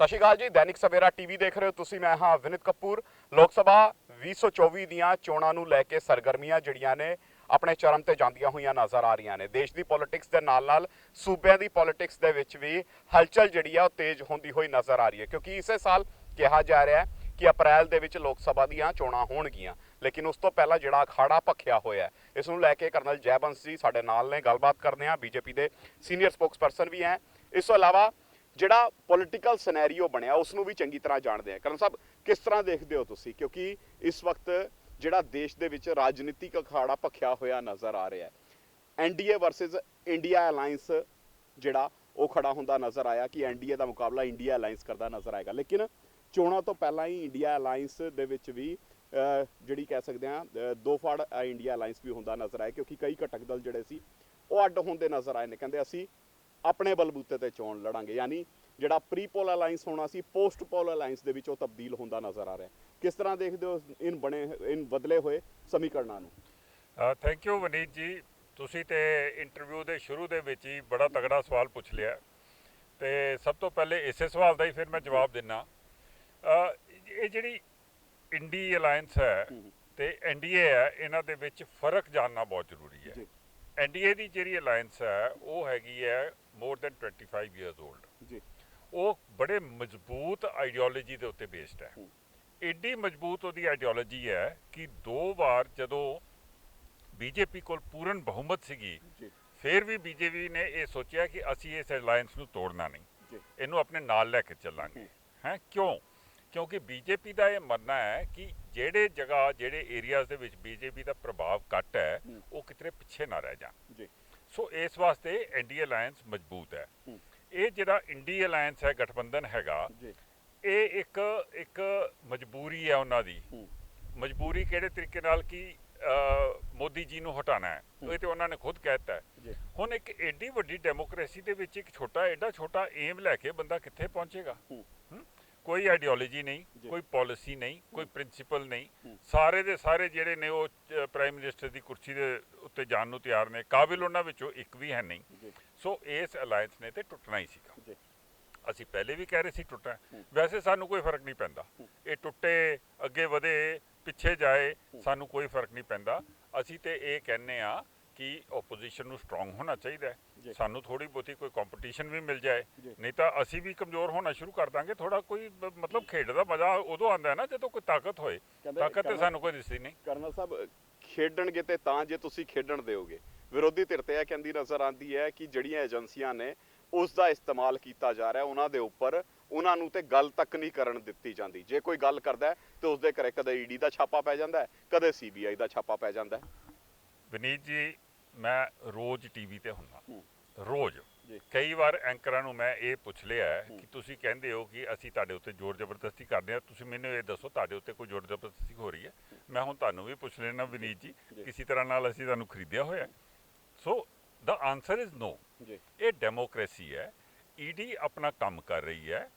ਸਤਿ ਸ਼੍ਰੀ ਅਕਾਲ ਜੀ, ਦੈਨਿਕ ਸਵੇਰਾ ਟੀਵੀ ਦੇਖ ਰਹੇ ਹੋ ਤੁਸੀਂ, ਮੈਂ ਹਾਂ ਵਿਨਿਤ ਕਪੂਰ। ਲੋਕ ਸਭਾ 2024 ਦੀਆਂ ਚੋਣਾਂ ਨੂੰ ਲੈ ਕੇ ਸਰਗਰਮੀਆਂ ਜਿਹੜੀਆਂ ਨੇ, ਆਪਣੇ ਚਰਮ ਤੇ ਜਾਂਦੀਆਂ ਹੋਈਆਂ ਨਜ਼ਰ ਆ ਰਹੀਆਂ ਨੇ। ਦੇਸ਼ ਦੀ ਪੋਲਿਟਿਕਸ ਦੇ ਨਾਲ ਨਾਲ ਸੂਬਿਆਂ ਦੀ ਪੋਲਿਟਿਕਸ ਦੇ ਵਿੱਚ ਵੀ ਹਲਚਲ ਜਿਹੜੀ ਆ, ਉਹ ਤੇਜ਼ ਹੁੰਦੀ ਹੋਈ ਨਜ਼ਰ ਆ ਰਹੀ ਹੈ। ਕਿਉਂਕਿ ਇਸੇ ਸਾਲ ਕਿਹਾ ਜਾ ਰਿਹਾ ਹੈ ਕਿ ਅਪ੍ਰੈਲ ਦੇ ਵਿੱਚ ਲੋਕ ਸਭਾ ਦੀਆਂ ਚੋਣਾਂ ਹੋਣਗੀਆਂ। ਲੇਕਿਨ ਉਸ ਤੋਂ ਪਹਿਲਾਂ ਜਿਹੜਾ ਅਖਾੜਾ ਭਖਿਆ ਹੋਇਆ ਇਸ ਨੂੰ ਲੈ ਕੇ ਕਰਨਲ ਜੈਬੰਸ ਜੀ ਸਾਡੇ ਨਾਲ ਨੇ, ਗੱਲਬਾਤ ਕਰਦੇ ਹਾਂ ਬੀਜੇਪੀ ਦੇ ਸੀਨੀਅਰ ਸਪੋਕਸਪਰਸਨ ਵੀ ਹੈ। ਇਸ ਤੋਂ ਇਲਾਵਾ ਜਿਹੜਾ ਪੋਲਿਟੀਕਲ ਸਿਨੈਰੀਓ ਬਣਿਆ ਉਸ ਨੂੰ ਵੀ ਚੰਗੀ ਤਰ੍ਹਾਂ ਜਾਣਦੇ ਆ। ਕਰਨ ਸਾਹਿਬ, ਕਿਸ ਤਰ੍ਹਾਂ ਦੇਖਦੇ ਹੋ ਤੁਸੀਂ? ਕਿਉਂਕਿ ਇਸ ਵਕਤ ਜਿਹੜਾ ਦੇਸ਼ ਦੇ ਵਿੱਚ ਰਾਜਨੀਤਿਕ ਅਖਾੜਾ ਭਖਿਆ ਹੋਇਆ ਨਜ਼ਰ ਆ ਰਿਹਾ ਹੈ। ਐਨਡੀਏ ਵਰਸਸ ਇੰਡੀਆ ਅਲਾਈਅੰਸ ਜਿਹੜਾ, ਉਹ ਖੜਾ ਹੁੰਦਾ ਨਜ਼ਰ ਆਇਆ ਕਿ ਐਨਡੀਏ ਦਾ ਮੁਕਾਬਲਾ ਇੰਡੀਆ ਅਲਾਈਅੰਸ ਕਰਦਾ ਨਜ਼ਰ ਆਏਗਾ। ਲੇਕਿਨ ਚੋਣਾਂ ਤੋਂ ਪਹਿਲਾਂ ਹੀ ਇੰਡੀਆ ਅਲਾਈਅੰਸ ਦੇ ਵਿੱਚ ਵੀ ਜਿਹੜੀ ਕਹਿ ਸਕਦੇ ਆ ਦੋ ਫੜ ਇੰਡੀਆ ਅਲਾਈਅੰਸ ਵੀ ਹੁੰਦਾ ਨਜ਼ਰ ਆਇਆ, ਕਿਉਂਕਿ ਕਈ ਘਟਕ ਦਲ ਜਿਹੜੇ ਸੀ, ਉਹ ਅੱਡ ਹੁੰਦੇ ਨਜ਼ਰ ਆਏ ਨੇ। ਕਹਿੰਦੇ ਅਸੀਂ ਆਪਣੇ ਬਲਬੂਤੇ ਤੇ ਚੋਣ ਲੜਾਂਗੇ। ਯਾਨੀ ਜਿਹੜਾ ਪ੍ਰੀ ਪੋਲ ਅਲਾਈਅੰਸ ਹੋਣਾ ਸੀ ਪੋਸਟ ਪੋਲ ਅਲਾਈਅੰਸ ਦੇ ਵਿੱਚ ਉਹ ਤਬਦੀਲ ਹੁੰਦਾ ਨਜ਼ਰ ਆ ਰਿਹਾ ਕਿਸ ਤਰ੍ਹਾਂ ਦੇਖਦੇ ਹੋ ਇਨ ਬਣੇ ਇਨ ਬਦਲੇ ਹੋਏ ਸਮੀਕਰਨਾਂ ਨੂੰ? ਥੈਂਕ ਯੂ ਵਨੀਤ ਜੀ। ਤੁਸੀਂ ਤੇ ਇੰਟਰਵਿਊ ਦੇ ਸ਼ੁਰੂ ਦੇ ਵਿੱਚ ਹੀ ਬੜਾ ਤਗੜਾ ਸਵਾਲ ਪੁੱਛ ਲਿਆ। ਤੇ ਸਭ ਤੋਂ ਪਹਿਲੇ ਇਸੇ ਸਵਾਲ ਦਾ ਹੀ ਫਿਰ ਮੈਂ ਜਵਾਬ ਦਿੰਨਾ। ਇਹ ਜਿਹੜੀ ਇੰਡੀ ਅਲਾਈਅੰਸ ਹੈ ਤੇ ਐਨਡੀਏ ਹੈ ਇਹਨਾਂ ਦੇ ਵਿੱਚ ਫ਼ਰਕ ਜਾਣਨਾ ਬਹੁਤ ਜ਼ਰੂਰੀ ਹੈ। ਐਨਡੀਏ ਦੀ ਜਿਹੜੀ ਅਲਾਈਅੰਸ ਹੈ ਉਹ ਹੈਗੀ ਹੈ ਮੋਰ ਦੈਨ 25 ਇਅਰਸ 올ਡ ਜੀ। ਉਹ ਬੜੇ ਮਜ਼ਬੂਤ ਆਈਡੀਓਲੋਜੀ ਦੇ ਉੱਤੇ ਬੇਸਡ ਹੈ। ਏਡੀ ਮਜ਼ਬੂਤ ਉਹਦੀ ਆਈਡੀਓਲੋਜੀ ਹੈ ਕਿ ਦੋ ਵਾਰ ਜਦੋਂ ਬੀਜੇਪੀ ਕੋਲ ਪੂਰਨ ਬਹੁਮਤ ਸੀਗੀ ਫਿਰ ਵੀ ਬੀਜੇਪੀ ਨੇ ਇਹ ਸੋਚਿਆ ਕਿ ਅਸੀਂ ਇਸ ਅਲਾਈਅੰਸ ਨੂੰ ਤੋੜਨਾ ਨਹੀਂ। ਜੀ। ਇਹਨੂੰ ਆਪਣੇ ਨਾਲ ਲੈ ਕੇ ਚੱਲਾਂਗੇ। ਹੈ। ਕਿਉਂ? ਕਿਉਂਕਿ ਬੀਜੇਪੀ ਦਾ ਇਹ ਮੰਨਣਾ ਹੈ ਕਿ ਜਿਹੜੇ ਜਗ੍ਹਾ ਜਿਹੜੇ ਏਰੀਆਜ਼ ਦੇ ਵਿੱਚ ਬੀਜੇਪੀ ਦਾ ਪ੍ਰਭਾਵ ਘੱਟ ਹੈ ਹੂੰ। ਉਹ ਕਿਤੇ ਪਿੱਛੇ ਨਾ ਰਹਿ ਜਾਣ। ਜੀ। ਸੋ ਇਸ ਵਾਸਤੇ ਐਨਡੀ ਅਲਾਈਅੰਸ ਮਜ਼ਬੂਤ ਹੈ। ਇਹ ਜਿਹੜਾ ਇੰਡੀ ਅਲਾਈਅੰਸ ਹੈ ਗਠਬੰਧਨ ਹੈਗਾ ਜੀ। ਇਹ ਇੱਕ ਇੱਕ ਮਜਬੂਰੀ ਹੈ ਉਹਨਾਂ ਦੀ। ਮਜਬੂਰੀ ਕਿਹੜੇ ਤਰੀਕੇ ਨਾਲ ਕਿ ਮੋਦੀ ਜੀ ਨੂੰ ਹਟਾਣਾ ਹੈ। ਇਹ ਤੇ ਉਹਨਾਂ ਨੇ ਖੁਦ ਕਹਿਤਾ ਹੁਣ ਇੱਕ ਏਡੀ ਵੱਡੀ ਡੈਮੋਕ੍ਰੇਸੀ ਦੇ ਵਿੱਚ ਇੱਕ ਛੋਟਾ ਐਡਾ ਛੋਟਾ ਏਮ ਲੈ ਕੇ ਬੰਦਾ ਕਿੱਥੇ ਪਹੁੰਚੇਗਾ? ਕੋਈ ਆਈਡੀਓਲੋਜੀ ਨਹੀਂ। ਕੋਈ ਪਾਲਿਸੀ ਨਹੀਂ ਕੋਈ ਪ੍ਰਿੰਸੀਪਲ ਨਹੀਂ। ਸਾਰੇ ਦੇ ਸਾਰੇ ਜਿਹੜੇ ਨੇ ਉਹ ਪ੍ਰਾਈਮ ਮਿਨਿਸਟਰ ਦੀ ਕੁਰਸੀ ਦੇ ਉੱਤੇ ਜਾਣ ਨੂੰ ਤਿਆਰ ਨੇ ਕਾਬਿਲ ਉਹਨਾਂ ਵਿੱਚੋਂ ਇੱਕ ਵੀ ਹੈ ਨਹੀਂ। ਸੋ ਇਸ ਅਲਾਈਅੰਸ ਨੇ ਤੇ ਟੁੱਟਣਾ ਹੀ ਸੀਗਾ। ਅਸੀਂ ਪਹਿਲੇ ਵੀ ਕਹਿ ਰਹੇ ਸੀ ਟੁੱਟਣਾ। ਹੂੰ। ਵੈਸੇ ਸਾਨੂੰ ਕੋਈ ਫ਼ਰਕ ਨਹੀਂ ਪੈਂਦਾ। ਇਹ ਟੁੱਟੇ ਅੱਗੇ ਵਧੇ ਪਿੱਛੇ ਜਾਏ ਸਾਨੂੰ ਕੋਈ ਫ਼ਰਕ ਨਹੀਂ ਪੈਂਦਾ। ਅਸੀਂ ਤੇ ਇਹ ਕਹਿੰਨੇ ਆ ਕਿ ਆਪੋਜੀਸ਼ਨ ਨੂੰ ਸਟਰੋਂਗ ਹੋਣਾ ਚਾਹੀਦਾ। ਹੈ। ਸਾਨੂੰ ਥੋੜੀ ਬਹੁਤੀ ਕੋਈ ਕੰਪੀਟੀਸ਼ਨ ਵੀ ਮਿਲ ਜਾਏ। ਨਹੀਂ ਤਾਂ ਅਸੀਂ ਵੀ ਕਮਜ਼ੋਰ ਹੋਣਾ ਸ਼ੁਰੂ ਕਰ ਦਾਂਗੇ। ਥੋੜਾ ਕੋਈ ਬ- ਮਤਲਬ ਖੇਡ ਦਾ ਮਜ਼ਾ ਉਦੋਂ ਆਉਂਦਾ ਹੈ ਨਾ ਜਦੋਂ ਕੋਈ ਤਾਕਤ ਹੋਏ। ਕਹਿੰਦੇ- ਤਾਕਤ ਤੇ ਸਾਨੂੰ ਕੋਈ ਦਿਸਦੀ ਨਹੀਂ। ਕਰਨਲ ਸਾਹਿਬ ਖੇਡਣਗੇ ਤੇ ਤਾਂ ਜੇ ਤੁਸੀਂ ਖੇਡਣ ਦਿਓਗੇ। ਵਿਰੋਧੀ ਧਿਰ ਤੇ ਇਹ ਕਹਿੰਦੀ ਨਜ਼ਰ ਆਂਦੀ ਹੈ ਕਿ ਜਿਹੜੀਆਂ ਏਜੰਸੀਆਂ ਨੇ ਉਸ ਦਾ ਇਸਤੇਮਾਲ ਕੀਤਾ ਜਾ ਰਿਹਾ ਉਹਨਾਂ ਦੇ ਉੱਪਰ ਉਹਨਾਂ ਨੂੰ ਤੇ ਗੱਲ ਤੱਕ ਨਹੀਂ ਕਰਨ ਦਿੱਤੀ ਜਾਂਦੀ। ਜੇ ਕੋਈ ਗੱਲ ਕਰਦਾ ਹੈ ਤੇ ਉਸ ਦੇ ਘਰੇ ਕਦੇ ਈਡੀ ਦਾ ਛਾਪਾ ਪੈ ਜਾਂਦਾ ਹੈ ਕਦੇ ਸੀਬੀਆਈ ਦਾ ਛਾਪਾ ਪੈ ਜਾਂਦਾ ਹੈ। ਵਿਨੀਤ ਜੀ ਮੈਂ ਰੋਜ਼ ਟੀਵੀ ਤੇ ਹੁੰਨਾ ਹੂੰ। ਰੋਜ਼। ਕਈ ਵਾਰ ਐਂਕਰਾਂ ਨੂੰ ਮੈਂ ਇਹ ਪੁੱਛ ਲਿਆ ਹੈ ਕਿ ਤੁਸੀਂ ਕਹਿੰਦੇ ਹੋ ਕਿ ਅਸੀਂ ਤੁਹਾਡੇ ਉੱਤੇ ਜ਼ੋਰ ਜ਼ਬਰਦਸਤੀ ਕਰਦੇ ਹਾਂ। ਤੁਸੀਂ ਮੈਨੂੰ ਇਹ ਦੱਸੋ ਤੁਹਾਡੇ ਉੱਤੇ ਕੋਈ ਜ਼ੋਰ ਜ਼ਬਰਦਸਤੀ ਹੋ ਰਹੀ ਹੈ? ਮੈਂ ਹੁਣ ਤੁਹਾਨੂੰ ਵੀ ਪੁੱਛ ਲੈਣਾ ਵਿਨੀਤ ਜੀ। ਕਿਸੇ ਤਰ੍ਹਾਂ ਨਾਲ ਅਸੀਂ ਤੁਹਾਨੂੰ ਖਰੀਦਿਆ ਹੋਇਆ ਸੋ ਦਾ ਆਨਸਰ ਇਜ਼ ਨੋ ਜੀ। ਇਹ ਡੈਮੋਕ੍ਰੇਸੀ ਹੈ। ਈਡੀ ਆਪਣਾ ਕੰਮ ਕਰ ਰਹੀ ਹੈ।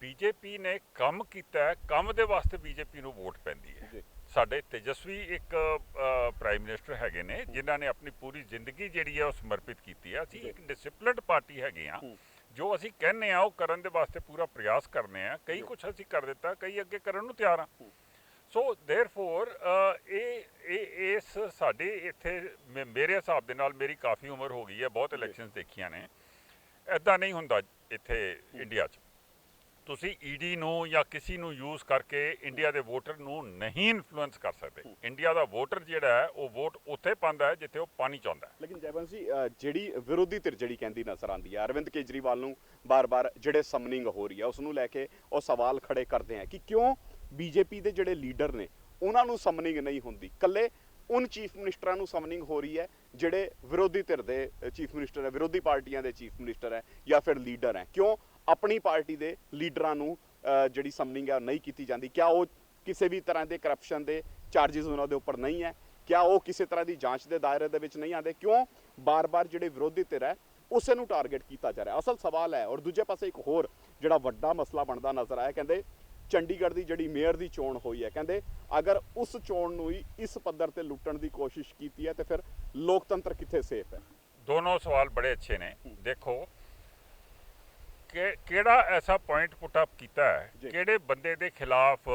ਬੀਜੇਪੀ ਨੇ ਕੰਮ ਕੀਤਾ ਹੈ। ਕੰਮ ਦੇ ਵਾਸਤੇ ਬੀਜੇਪੀ ਨੂੰ ਵੋਟ ਪੈਂਦੀ ਹੈ। ਜੀ। ਸਾਡੇ ਤੇਜਸਵੀ ਇੱਕ ਪ੍ਰਾਈਮ ਮਿਨਿਸਟਰ ਹੈਗੇ ਨੇ ਜਿਨ੍ਹਾਂ ਨੇ ਆਪਣੀ ਪੂਰੀ ਜ਼ਿੰਦਗੀ ਜਿਹੜੀ ਹੈ ਉਹ ਸਮਰਪਿਤ ਕੀਤੀ ਹੈ ਅਸੀਂ ਜੀ। ਇੱਕ ਡਿਸਪਲਿਨਡ ਪਾਰਟੀ ਹੈਗੇ ਆ ਹੂੰ। ਜੋ ਅਸੀਂ ਕਹਿੰਨੇ ਆ ਉਹ ਕਰਨ ਦੇ ਵਾਸਤੇ ਪੂਰਾ ਪ੍ਰਯਾਸ ਕਰਨੇ ਆ ਕਈ ਜੀ। ਕੁਝ ਅਸੀਂ ਕਰ ਦਿੱਤਾ ਕਈ ਅੱਗੇ ਕਰਨ ਨੂੰ ਤਿਆਰ ਆ ਹੂੰ। ਸੋ देयरफॉर ਇਹ ਇਹ ਇਸ ਸਾਡੇ ਇੱਥੇ ਮੇ- ਮੇਰੇ ਹਿਸਾਬ ਦੇ ਨਾਲ ਮੇਰੀ ਕਾਫੀ ਉਮਰ ਹੋ ਗਈ ਹੈ ਬਹੁਤ ਜੀ। ਇਲੈਕਸ਼ਨਸ ਦੇਖੀਆਂ ਨੇ ਐਦਾਂ ਨਹੀਂ ਹੁੰਦਾ ਇੱਥੇ ਇੰਡੀਆ 'ਚ ਤੁਸੀਂ ਈਡੀ ਨੂੰ ਜਾਂ ਕਿਸੇ ਨੂੰ ਯੂਜ਼ ਕਰਕੇ ਇੰਡੀਆ ਦੇ ਵੋਟਰ ਨੂੰ ਨਹੀਂ ਇਨਫਲੂਐਂਸ ਕਰ ਸਕਦੇ। ਇੰਡੀਆ ਦਾ ਵੋਟਰ ਜਿਹੜਾ ਹੈ ਉਹ ਵੋਟ ਉੱਥੇ ਪਾਉਂਦਾ ਹੈ ਜਿੱਥੇ ਉਹ ਪਾਣੀ ਚਾਹੁੰਦਾ ਹੈ। ਲੇਕਿਨ ਜੈਵੰਸ਼ ਜੀ ਜਿਹੜੀ ਵਿਰੋਧੀ ਧਿਰ ਜਿਹੜੀ ਕਹਿੰਦੀ ਨਜ਼ਰ ਆਂਦੀ ਹੈ ਅਰਵਿੰਦ ਕੇਜਰੀਵਾਲ ਨੂੰ ਬਾਰ-ਬਾਰ ਜਿਹੜੇ ਸਮਨਿੰਗ ਹੋ ਰਹੀ ਹੈ ਉਸ ਨੂੰ ਲੈ ਕੇ ਉਹ ਸਵਾਲ ਖੜੇ ਕਰਦੇ ਆ ਕਿ ਕਿਉਂ ਬੀਜੇਪੀ ਦੇ ਜਿਹੜੇ ਲੀਡਰ ਨੇ ਉਹਨਾਂ ਨੂੰ ਸਮਨਿੰਗ ਨਹੀਂ ਹੁੰਦੀ? ਕੱਲੇ ਉਨ ਚੀਫ ਮਿਨਿਸਟਰਾਂ ਨੂੰ ਸਮਨਿੰਗ ਹੋ ਰਹੀ ਹੈ ਜਿਹੜੇ ਵਿਰੋਧੀ ਧਿਰ ਦੇ ਚੀਫ ਮਿਨਿਸਟਰ ਹੈ ਵਿਰੋਧੀ ਪਾਰਟੀਆਂ ਦੇ ਚੀਫ ਮਿਨਿਸਟਰ ਹੈ ਜਾਂ ਫਿਰ ਲੀਡਰ ਹੈ। ਕਿਉਂ? ਆਪਣੀ ਪਾਰਟੀ ਦੇ ਲੀਡਰਾਂ ਨੂੰ ਜਿਹੜੀ ਸਮਨਿੰਗ ਹੈ ਉਹ ਨਹੀਂ ਕੀਤੀ ਜਾਂਦੀ। ਕਿਆ ਉਹ ਕਿਸੇ ਵੀ ਤਰ੍ਹਾਂ ਦੇ ਕਰਪਸ਼ਨ ਦੇ ਚਾਰजेस ਉਹਨਾਂ ਦੇ ਉੱਪਰ ਨਹੀਂ ਹੈ? ਕਿਆ ਉਹ ਕਿਸੇ ਤਰ੍ਹਾਂ ਦੀ ਜਾਂਚ ਦੇ ਦਾਇਰੇ ਦੇ ਵਿੱਚ ਨਹੀਂ ਆਉਂਦੇ? ਕਿਉਂ ਬਾਰ-ਬਾਰ ਜਿਹੜੇ ਵਿਰੋਧੀ ਧਿਰ ਹੈ ਉਸੇ ਨੂੰ ਟਾਰਗੇਟ ਕੀਤਾ ਜਾ ਰਿਹਾ? ਅਸਲ ਸਵਾਲ ਹੈ ਔਰ ਦੂਜੇ ਪਾਸੇ ਇੱਕ ਹੋਰ ਜਿਹੜਾ ਵੱਡਾ ਮਸਲਾ ਬਣਦਾ ਨਜ਼ਰ ਆਇਆ ਕਹਿੰਦੇ ਚੰਡੀਗੜ੍ਹ ਦੀ ਜਿਹੜੀ ਮੇਅਰ ਦੀ ਚੋਣ ਹੋਈ ਹੈ ਕਹਿੰਦੇ ਅਗਰ ਉਸ ਚੋਣ ਨੂੰ ਹੀ ਇਸ ਪੱਧਰ ਤੇ ਲੁੱਟਣ ਦੀ ਕੋਸ਼ਿਸ਼ ਕੀਤੀ ਹੈ ਤੇ ਫਿਰ ਲੋਕਤੰਤਰ ਕਿੱਥੇ ਸੇਫ ਹੈ? ਦੋਨੋਂ ਸਵਾਲ ਬੜੇ ਅੱਛੇ ਨੇ। ਦੇਖੋ ਕਿ ਕਿਹੜਾ ਐਸਾ ਪੁਆਇੰਟ ਪੁੱਟ ਅਪ ਕੀਤਾ ਹੈ ਜੀ। ਕਿਹੜੇ ਬੰਦੇ ਦੇ ਖਿਲਾਫ